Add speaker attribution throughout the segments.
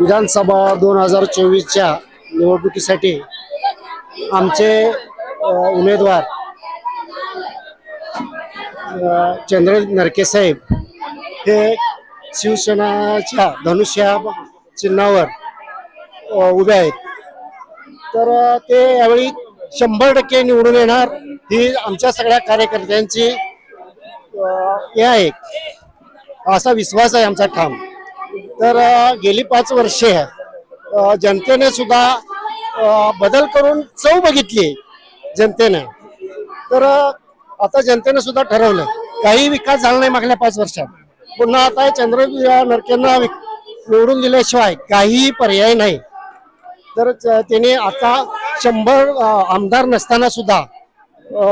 Speaker 1: विधानसभा दोन हजार चोवीसच्या निवडणुकीसाठी आमचे उमेदवार चंद्र नरके साहेब हे शिवसेनाच्या धनुष्या चिन्हावर उभे आहेत. तर ते यावेळी शंभर टक्के निवडून येणार ही आमच्या सगळ्या कार्यकर्त्यांची हे आहे. असा विश्वास आहे आमचा ठाम. तर गेली पाच वर्षे जनतेने सुद्धा बदल करून चव बघितली जनतेने. तर आता जनतेने सुद्धा ठरवलं काही विकास झाला नाही मागल्या पाच वर्षात. पुन्हा आता चंद्र नरकेंना निवडून दिल्याशिवाय काहीही पर्याय नाही. तर च- त्याने आता शंभर आमदार नसताना सुद्धा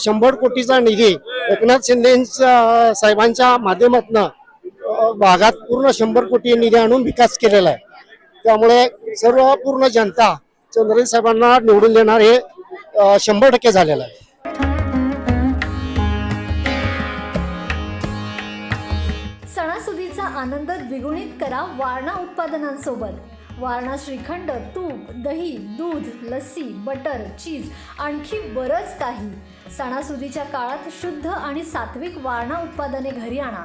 Speaker 1: शंभर कोटीचा निधी एकनाथ शिंदेच्या साहेबांच्या माध्यमातून भागात पूर्ण शंभर कोटी निधी आणून विकास केलेला आहे. त्यामुळे सर्व पूर्ण जनता चंद्रजी साहेबांना निवडून देणार हे शंभर टक्के झालेलं आहे.
Speaker 2: सणासुदीचा आनंद द्विगुणित करा वारणा उत्पादनांसोबत. वारणा श्रीखंड तूप दही दूध लस्सी बटर चीज आणखी बरंच काही. सणासुदीच्या काळात शुद्ध आणि सात्विक वारणा उत्पादने घरी आणा.